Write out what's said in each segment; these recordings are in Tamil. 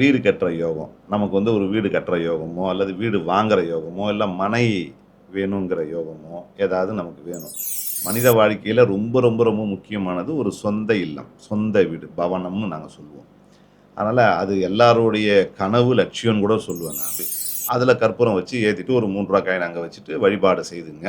வீடு கட்டுற யோகம். நமக்கு வந்து ஒரு வீடு கட்டுற யோகமோ அல்லது வீடு வாங்குற யோகமோ இல்லை மனை வேணுங்கிற யோகமோ ஏதாவது நமக்கு வேணும். மனித வாழ்க்கையில் ரொம்ப ரொம்ப ரொம்ப முக்கியமானது ஒரு சொந்த இல்லம் சொந்த வீடு பவனம்னு நாங்கள் சொல்லுவோம். அதனால் அது எல்லாருடைய கனவு லட்சியம்னு கூட சொல்லுவேன் நான். அதில் கற்பூரம் வச்சு ஏற்றிட்டு ஒரு மூன்று ரூபா காயின் அங்கே வச்சுட்டு வழிபாடு செய்துங்க.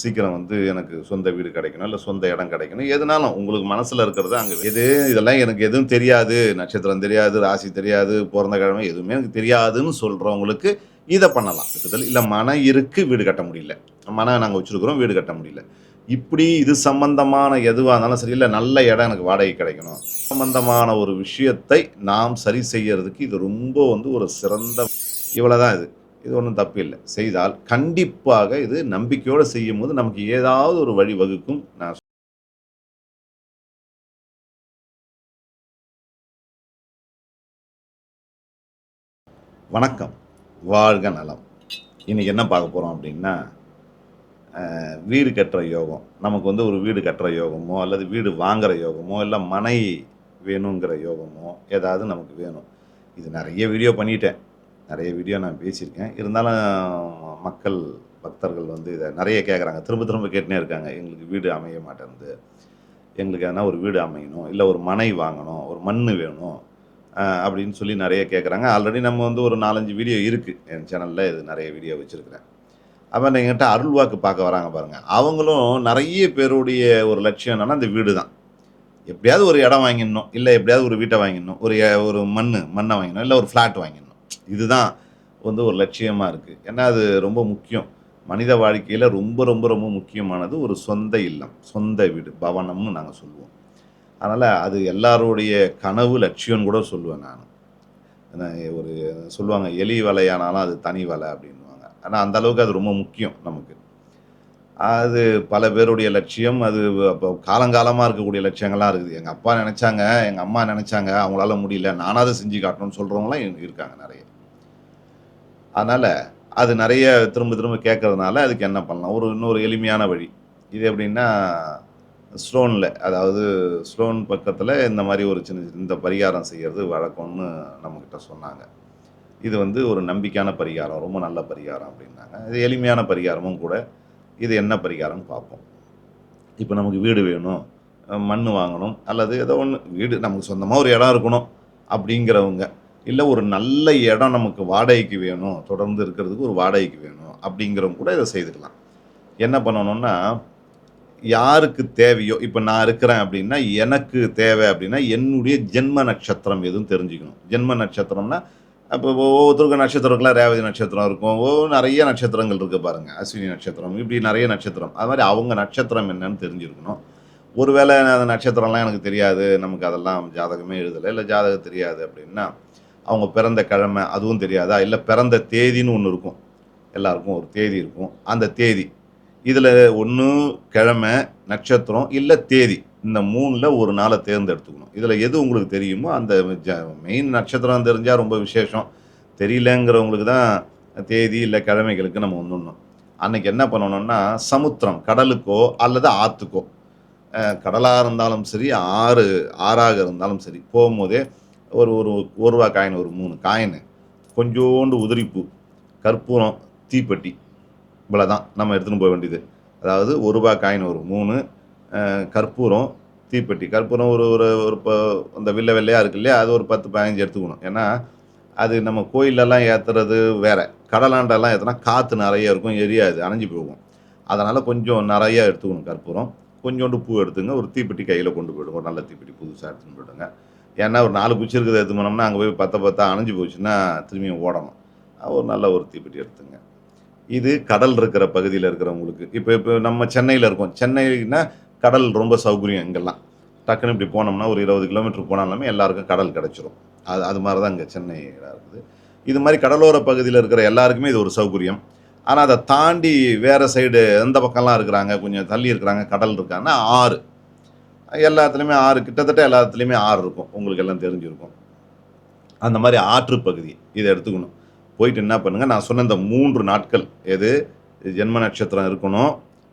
சீக்கிரம் வந்து எனக்கு சொந்த வீடு கிடைக்கணும் இல்லை சொந்த இடம் கிடைக்கணும். எதுனாலும் உங்களுக்கு மனசில் இருக்கிறது அங்கே எது இதெல்லாம் எனக்கு எதுவும் தெரியாது. நட்சத்திரம் தெரியாது ராசி தெரியாது பிறந்த கிழமை எதுவுமே எனக்கு தெரியாதுன்னு சொல்கிறவங்களுக்கு இதை பண்ணலாம். இல்லை மன இருக்கு வீடு கட்ட முடியல. மன நாங்கள் வச்சுருக்குறோம் வீடு கட்ட முடியல. இப்படி இது சம்பந்தமான எதுவாக இருந்தாலும் சரி இல்லை நல்ல இடம் எனக்கு வாடகை கிடைக்கணும். சம்பந்தமான ஒரு விஷயத்தை நாம் சரி செய்யறதுக்கு இது ரொம்ப வந்து ஒரு சிறந்த இவ்வளோதான் இது. இது ஒன்றும் தப்பு இல்லை. செய்தால் கண்டிப்பாக இது நம்பிக்கையோடு செய்யும் போது நமக்கு ஏதாவது ஒரு வழி வகுக்கும். நான் வணக்கம். வாழ்க நலம். இன்னைக்கு என்ன பார்க்க போகிறோம் அப்படின்னா வீடு கட்டுற யோகம். நமக்கு வந்து ஒரு வீடு கட்டுற யோகமோ அல்லது வீடு வாங்குற யோகமோ இல்லை மனை வேணுங்கிற யோகமோ ஏதாவது நமக்கு வேணும். இது நிறைய வீடியோ பண்ணிட்டேன். நிறைய வீடியோ நான் பேசியிருக்கேன். இருந்தாலும் மக்கள் பக்தர்கள் வந்து இதை நிறைய கேட்குறாங்க திரும்ப திரும்ப கேட்டுனே இருக்காங்க. எங்களுக்கு வீடு அமைய மாட்டேங்குது. எங்களுக்கு எதனா ஒரு வீடு அமையணும். இல்லை ஒரு மனை வாங்கணும். ஒரு மண் வேணும். அப்படின்னு சொல்லி நிறைய கேட்குறாங்க ஆல்ரெடி நம்ம வந்து ஒரு நாலஞ்சு வீடியோ இருக்குது என் சேனலில் இது நிறைய வீடியோ வச்சுருக்கிறேன். அப்புறம் எங்கிட்ட அருள்வாக்கு பார்க்க வராங்க பாருங்கள் அவங்களும் நிறைய பேருடைய ஒரு லட்சியம் என்னென்னா அந்த வீடு தான் எப்படியாவது ஒரு இடம் வாங்கிடணும். இல்லை எப்படியாவது ஒரு வீட்டை வாங்கிடணும். ஒரு ஒரு மண் மண்ணை வாங்கிடணும். இல்லை ஒரு ஃப்ளாட் வாங்கிடணும். இதுதான் வந்து ஒரு லட்சியமாக இருக்குது ஏன்னா அது ரொம்ப முக்கியம். மனித வாழ்க்கையில் ரொம்ப ரொம்ப ரொம்ப முக்கியமானது ஒரு சொந்த இல்லம் சொந்த வீடு பவனம்னு நாங்கள் சொல்லுவோம். அதனால் அது எல்லாருடைய கனவு லட்சியம்னு கூட சொல்லுவேன் நான். ஒரு சொல்லுவாங்க எலி வலையானாலும் அது தனி வலை அப்படின்வாங்க ஆனால் அந்த அளவுக்கு அது ரொம்ப முக்கியம் நமக்கு. அது பல பேருடைய லட்சியம் அது அப்போ காலங்காலமாக இருக்கக்கூடிய லட்சியங்கள்லாம் இருக்குது. எங்கள் அப்பா நினச்சாங்க எங்கள் அம்மா நினச்சாங்க அவங்களால முடியல நானாவது செஞ்சு காட்டணும்னு சொல்கிறவங்களாம் இருக்காங்க நிறைய. அதனால் அது நிறைய திரும்ப திரும்ப கேட்கறதுனால அதுக்கு என்ன பண்ணலாம்? ஒரு இன்னொரு எளிமையான வழி. இது எப்படின்னா ஸ்லோனில் அதாவது ஸ்லோன் பக்கத்தில் இந்த மாதிரி ஒரு சின்ன சின்ன- இந்த பரிகாரம் செய்கிறது வழக்கம்னு நம்மக்கிட்ட சொன்னாங்க. இது வந்து ஒரு நம்பிக்கையான பரிகாரம் ரொம்ப நல்ல பரிகாரம் அப்படின்னாங்க. இது எளிமையான பரிகாரமும் கூட. இது என்ன பரிகாரம்னு பார்ப்போம். இப்போ நமக்கு வீடு வேணும் மண் வாங்கணும் அல்லது ஏதோ ஒன்று வீடு நமக்கு சொந்தமாக ஒரு இடம் இருக்கணும் அப்படிங்கிறவங்க இல்லை ஒரு நல்ல இடம் நமக்கு வாடகைக்கு வேணும் தொடர்ந்து இருக்கிறதுக்கு ஒரு வாடகைக்கு வேணும் அப்படிங்கிறவங்க கூட இதை செய்துக்கலாம். என்ன பண்ணணும்னா யாருக்கு தேவையோ இப்போ நான் இருக்கிறேன் அப்படின்னா எனக்கு தேவை அப்படின்னா என்னுடைய ஜென்ம நட்சத்திரம் எதுவும் தெரிஞ்சுக்கணும். ஜென்ம நட்சத்திரம்னா அப்போ ஒவ்வொருத்தருக்கும் நட்சத்திரம்லாம் ரேவதி நட்சத்திரம் இருக்கும். ஓ நிறைய நட்சத்திரங்கள் இருக்குது பாருங்கள் அஸ்வினி நட்சத்திரம் இப்படி நிறைய நட்சத்திரம். அது மாதிரி அவங்க நட்சத்திரம் என்னன்னு தெரிஞ்சிருக்கணும் ஒருவேளை அந்த நட்சத்திரம்லாம் எனக்கு தெரியாது நமக்கு அதெல்லாம் ஜாதகமே எழுதலை இல்லை ஜாதகம் தெரியாது அப்படின்னா அவங்க பிறந்த கிழமை அதுவும் தெரியாதா? இல்லை பிறந்த தேதின்னு ஒன்று இருக்கும். எல்லாருக்கும் ஒரு தேதி இருக்கும். அந்த தேதி. இதில் ஒன்று கிழமை நட்சத்திரம் இல்லை தேதி. இந்த மூணில் ஒரு நாளை தேர்ந்தெடுத்துக்கணும். இதில் எது உங்களுக்கு தெரியுமோ அந்த மெயின் நட்சத்திரம் தெரிஞ்சால் ரொம்ப விசேஷம். தெரியலங்கிறவங்களுக்கு தான் தேதி இல்லை கிழமைகளுக்கு நம்ம ஒன்றுணும் அன்னைக்கு என்ன பண்ணணும்னா சமுத்திரம் கடலுக்கோ அல்லது ஆற்றுக்கோ கடலாக இருந்தாலும் சரி ஆறு ஆறாக இருந்தாலும் சரி போகும்போதே ஒரு ஒரு ஒரு ரூபா காயின் ஒரு மூணு காயின் கொஞ்சோண்டு உதிரிப்பூ கற்பூரம் தீப்பெட்டி இவ்வளோ தான் நம்ம எடுத்துன்னு போக வேண்டியது. அதாவது ஒரு ரூபா காயின் ஒரு மூணு கற்பூரம் தீப்பெட்டி. கற்பூரம் ஒரு ஒரு ஒரு இப்போ அந்த வெள்ளை வெள்ளையாக இருக்கு இல்லையா அது ஒரு பத்து பதினஞ்சு எடுத்துக்கணும். ஏன்னா அது நம்ம கோயிலெல்லாம் ஏற்றுறது வேறு. கடலாண்டெல்லாம் ஏற்றினா காற்று நிறைய இருக்கும் எரியாது அணைஞ்சு போகும். அதனால் கொஞ்சம் நிறையா எடுத்துக்கணும் கற்பூரம். கொஞ்சோண்டு பூ எடுத்துங்க ஒரு தீப்பெட்டி கையில் கொண்டு போயிடுங்க ஒரு நல்ல தீப்பெட்டி புதுசாக எடுத்துன்னு போயிடுங்க. ஏன்னா ஒரு நாலு குச்சி இருக்கிறத எடுத்து போனோம்னா அங்கே போய் பத்த பத்தா அணைஞ்சு போச்சுன்னா திரும்பியும் ஓடணும். ஒரு நல்ல ஒரு தீப்பெட்டி எடுத்துங்க. இது கடல் இருக்கிற பகுதியில் இருக்கிறவங்களுக்கு இப்போ இப்போ நம்ம சென்னையில் இருக்கோம். சென்னைனா கடல் ரொம்ப சௌகரியம் இங்கெல்லாம். டக்குன்னு இப்படி போனோம்னா ஒரு இருபது கிலோமீட்டர் போனாலுமே எல்லாருக்கும் கடல் கிடச்சிரும். அது அது மாதிரி தான் இங்கே சென்னையில் இருக்குது. இது மாதிரி கடலோர பகுதியில் இருக்கிற எல்லாருக்குமே இது ஒரு சௌகரியம். ஆனால் அதை தாண்டி வேறு சைடு எந்த பக்கம்லாம் இருக்கிறாங்க கொஞ்சம் தள்ளி இருக்கிறாங்க கடல் இருக்காங்கன்னா ஆறு. எல்லாத்துலேயுமே ஆறு கிட்டத்தட்ட எல்லாத்துலேயுமே ஆறு இருக்கும். உங்களுக்கு எல்லாம் தெரிஞ்சிருக்கும். அந்த மாதிரி ஆற்று பகுதி இதை எடுத்துக்கணும். போயிட்டு என்ன பண்ணுங்கள் நான் சொன்ன இந்த மூன்று நாட்கள் எது? ஜென்ம நட்சத்திரம் இருக்கணும்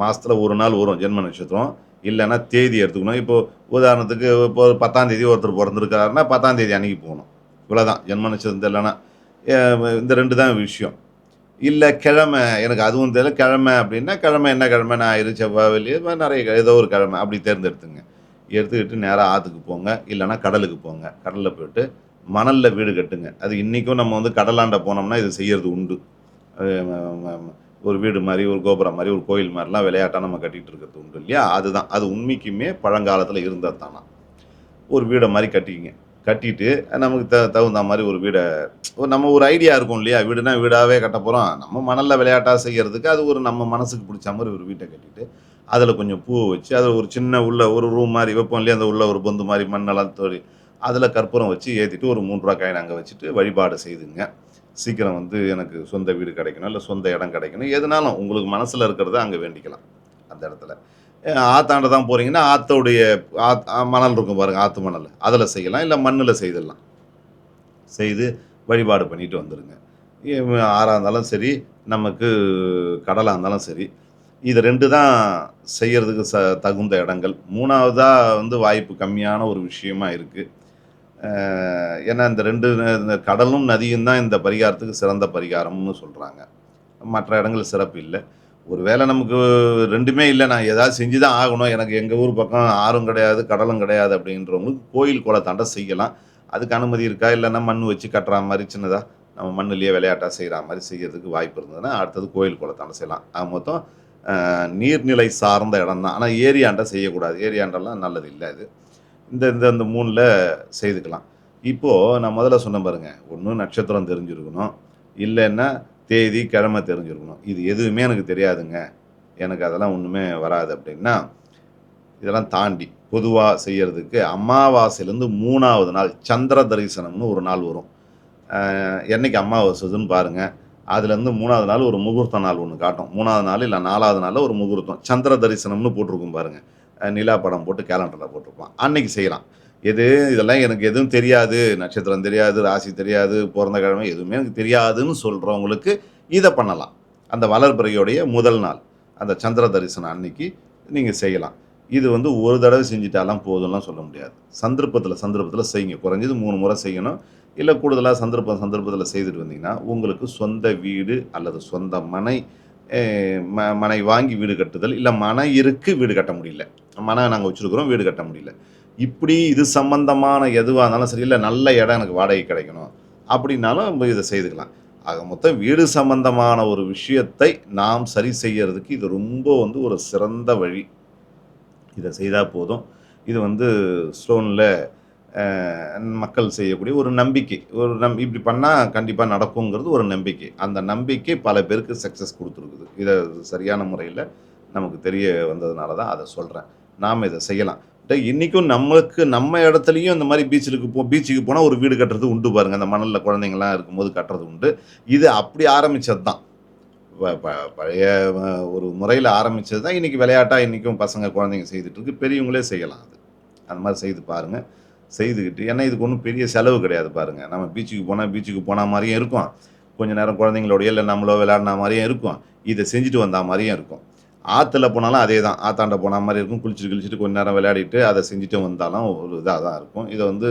மாதத்தில் ஒரு நாள் வரும் ஜென்ம நட்சத்திரம். இல்லைன்னா தேதி எடுத்துக்கணும். இப்போது உதாரணத்துக்கு இப்போ பத்தாம் தேதி ஒருத்தர் பிறந்திருக்காருன்னா பத்தாம் தேதி அன்னைக்கு போகணும். இவ்வளோதான் ஜென்ம நட்சத்திரம் தெரியலனா இந்த ரெண்டு தான் விஷயம். இல்லை கிழமை எனக்கு அதுவும் தெரியல கிழமை அப்படின்னா கிழமை என்ன கிழமை ஞாயிறு செவ்வாய் வெளியே நிறைய ஏதோ ஒரு கிழமை அப்படி தேர்ந்தெடுத்துங்க. எடுத்துக்கிட்டு நேராக ஆற்றுக்கு போங்க இல்லைன்னா கடலுக்கு போங்க. கடலில் போயிட்டு மணலில் வீடு கட்டுங்க. அது இன்றைக்கும் நம்ம வந்து கடலாண்ட போனோம்னா இது செய்கிறது உண்டு. ஒரு வீடு மாதிரி ஒரு கோபுரம் மாதிரி ஒரு கோயில் மாதிரிலாம் விளையாட்டாக நம்ம கட்டிகிட்டு இருக்கிறது உண்டு இல்லையா? அதுதான். அது உண்மைக்குமே பழங்காலத்தில் இருந்தது தானா. ஒரு வீடை மாதிரி கட்டிக்கிங்க. கட்டிட்டு நமக்கு த தகுந்த மாதிரி ஒரு வீடை ஒரு நம்ம ஒரு ஐடியா இருக்கும் இல்லையா? வீடுனா வீடாகவே கட்ட போகிறோம் நம்ம மணலில் விளையாட்டாக செய்கிறதுக்கு அது ஒரு நம்ம மனசுக்கு பிடிச்ச மாதிரி ஒரு வீட்டை கட்டிட்டு அதில் கொஞ்சம் பூவை வச்சு அதில் ஒரு சின்ன உள்ள ஒரு ரூம் மாதிரி வைப்போம் இல்லையா? அந்த உள்ள ஒரு பொந்து மாதிரி மண்ணெல்லாம் தோடி அதில் கற்பூரம் வச்சு ஏற்றிட்டு ஒரு மூன்று ரூபா காயின் அங்கே வச்சுட்டு வழிபாடு செய்துங்க. சீக்கிரம் வந்து எனக்கு சொந்த வீடு கிடைக்கணும் இல்லை சொந்த இடம் கிடைக்கணும். எதுனாலும் உங்களுக்கு மனசில் இருக்கிறத அங்கே வேண்டிக்கலாம். அந்த இடத்துல. ஆத்தாண்ட தான் போகிறீங்கன்னா ஆத்தோடைய ஆத் மணல் இருக்கும் பாருங்கள் ஆற்று மணல். அதில் செய்யலாம் இல்லை மண்ணில் செய்திடலாம். செய்து வழிபாடு பண்ணிட்டு வந்துடுங்க ஆறாக இருந்தாலும் சரி நமக்கு கடலாக இருந்தாலும் சரி இது ரெண்டு தான் செய்கிறதுக்கு ச தகுந்த இடங்கள். மூணாவதாக வந்து வாய்ப்பு கம்மியான ஒரு விஷயமா இருக்குது ஏன்னா இந்த ரெண்டு இந்த கடலும் நதியும் தான் இந்த பரிகாரத்துக்கு சிறந்த பரிகாரம்னு சொல்கிறாங்க மற்ற இடங்கள் சிறப்பு இல்லை. ஒரு வேளை நமக்கு ரெண்டுமே இல்லை நான் ஏதாவது செஞ்சு தான் ஆகணும். எனக்கு எங்கள் ஊர் பக்கம் ஆறும் கிடையாது கடலும் கிடையாது அப்படின்றவங்களுக்கு கோயில் குளத்தாண்ட செய்யலாம். அதுக்கு அனுமதி இருக்கா? இல்லைன்னா மண் வச்சு கட்டுற மாதிரி சின்னதாக நம்ம மண்ணுலேயே விளையாட்டாக செய்கிற மாதிரி செய்யறதுக்கு வாய்ப்பு இருந்ததுன்னா அடுத்தது கோயில் குளத்தாண்ட செய்யலாம். ஆக மொத்தம் நீர்நிலை சார்ந்த இடம் தான் ஆனால் ஏரியாண்ட செய்யக்கூடாது. ஏரியாண்டெல்லாம் நல்லது இல்லை அது. இந்த இந்த இந்த மூணில் செய்துக்கலாம். இப்போது நான் முதல்ல சொன்ன பாருங்க ஒன்று நட்சத்திரம் தெரிஞ்சிருக்கணும். இல்லைன்னா தேதி கிழமை தெரிஞ்சிருக்கணும். இது எதுவுமே எனக்கு தெரியாதுங்க. எனக்கு அதெல்லாம் ஒன்றுமே வராது அப்படின்னா இதெல்லாம் தாண்டி பொதுவாக செய்யறதுக்கு அமாவாசையிலேருந்து மூணாவது நாள் சந்திர தரிசனம்னு ஒரு நாள் வரும். என்றைக்கு என்னைக்கு அமாவாசைன்னு பாருங்கள் அதுலேருந்து மூணாவது நாள் ஒரு முகூர்த்த நாள் ஒன்று காட்டும். மூணாவது நாள் இல்லை நாலாவது நாளில் ஒரு முகூர்த்தம். சந்திர தரிசனம்னு போட்டிருக்கும் பாருங்கள் நிலா படம் போட்டு கேலண்டரில் போட்டிருப்பான். அன்னைக்கு செய்யலாம். எது? இதெல்லாம் எனக்கு எதுவும் தெரியாது. நட்சத்திரம் தெரியாது ராசி தெரியாது பிறந்த கிழமை எதுவுமே எனக்கு தெரியாதுன்னு சொல்கிறவங்களுக்கு இதை பண்ணலாம். அந்த வளர்பிறையுடைய முதல் நாள். அந்த சந்திர தரிசனம் அன்னைக்கு நீங்கள் செய்யலாம். இது வந்து ஒரு தடவை செஞ்சுட்டாலாம் போதும்லாம் சொல்ல முடியாது. சந்தர்ப்பத்தில் சந்தர்ப்பத்தில் செய்யுங்க. குறைஞ்சது மூணு முறை செய்யணும். இல்லை கூடுதலாக சந்தர்ப்பம் சந்தர்ப்பத்தில் செய்துட்டு வந்தீங்கன்னா உங்களுக்கு சொந்த வீடு அல்லது சொந்த மனை ம மனை வாங்கி வீடு கட்டுதல் இல்லை மனை இருக்கு வீடு கட்ட முடியல. மனை நாங்கள் வச்சுருக்குறோம் வீடு கட்ட முடியல. இப்படி இது சம்பந்தமான எதுவாக இருந்தாலும் சரி இல்லை நல்ல இடம் எனக்கு வாடகை கிடைக்கணும் அப்படின்னாலும் நம்ம இதை செய்துக்கலாம். ஆக மொத்தம் வீடு சம்பந்தமான ஒரு விஷயத்தை நாம் சரி செய்யறதுக்கு இது ரொம்ப வந்து ஒரு சிறந்த வழி. இதை செய்தால் போதும். இது வந்து ஸ்டோனில் மக்கள் செய்யக்கூடிய ஒரு நம்பிக்கை. ஒரு நம் இப்படி பண்ணால் கண்டிப்பாக நடக்குங்கிறது ஒரு நம்பிக்கை. அந்த நம்பிக்கை பல பேருக்கு சக்ஸஸ் கொடுத்துருக்குது. இதை சரியான முறையில் நமக்கு தெரிய வந்ததுனால தான் அதை சொல்கிறேன் நாம் இதை செய்யலாம். இன்றைக்கும் இன்னைக்கும் நம்மளுக்கு நம்ம இடத்துலையும் இந்த மாதிரி பீச்சுக்கு போ பீச்சுக்கு போனால் ஒரு வீடு கட்டுறது உண்டு பாருங்கள் அந்த மணலில் குழந்தைங்களாம் இருக்கும்போது கட்டுறது உண்டு. இது அப்படி ஆரம்பித்தது தான் ப- ப- பழைய ஒரு முறையில் ஆரம்பித்தது தான் இன்றைக்கி விளையாட்டாக இன்றைக்கும் பசங்க குழந்தைங்க செய்துட்டுருக்கு பெரியவங்களே செய்யலாம் அது. அந்த மாதிரி செய்து பாருங்கள் செய்துக்கிட்டு ஏன்னா இதுக்கு ஒன்றும் பெரிய செலவு கிடையாது பாருங்கள் நம்ம பீச்சுக்கு போனால் பீச்சுக்கு போன மாதிரியும் இருக்கும். கொஞ்ச நேரம் குழந்தைங்களோடய இல்லை நம்மளோ விளையாடின மாதிரியும் இருக்கும். இதை செஞ்சுட்டு வந்த மாதிரியும் இருக்கும். ஆற்றுல போனாலும் அதே தான் ஆத்தாண்ட போன மாதிரி இருக்கும். குளிச்சுட்டு குளிச்சுட்டு கொஞ்ச நேரம் விளையாடிட்டு அதை செஞ்சுட்டு வந்தாலும் ஒரு இதாக தான் இருக்கும். இதை வந்து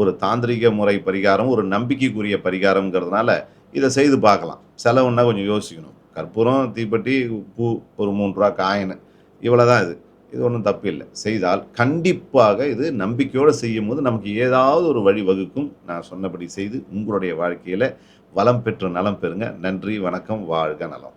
ஒரு தாந்திரிக முறை பரிகாரம் ஒரு நம்பிக்கைக்குரிய பரிகாரம்ங்கிறதுனால இதை செய்து பார்க்கலாம். செலவுன்னா கொஞ்சம் யோசிக்கணும். கற்பூரம் தீப்பெட்டி பூ ஒரு மூணு ரூபா காயின் இவ்வளோ தான் இது. இது ஒன்றும் தப்பு இல்லை. செய்தால் கண்டிப்பாக இது நம்பிக்கையோடு செய்யும் போது நமக்கு ஏதாவது ஒரு வழி வகுக்கும். நான் சொன்னபடி செய்து உங்களுடைய வாழ்க்கையில் வளம் பெற்று நலம் பெறுங்க. நன்றி வணக்கம் வாழ்க நலம்.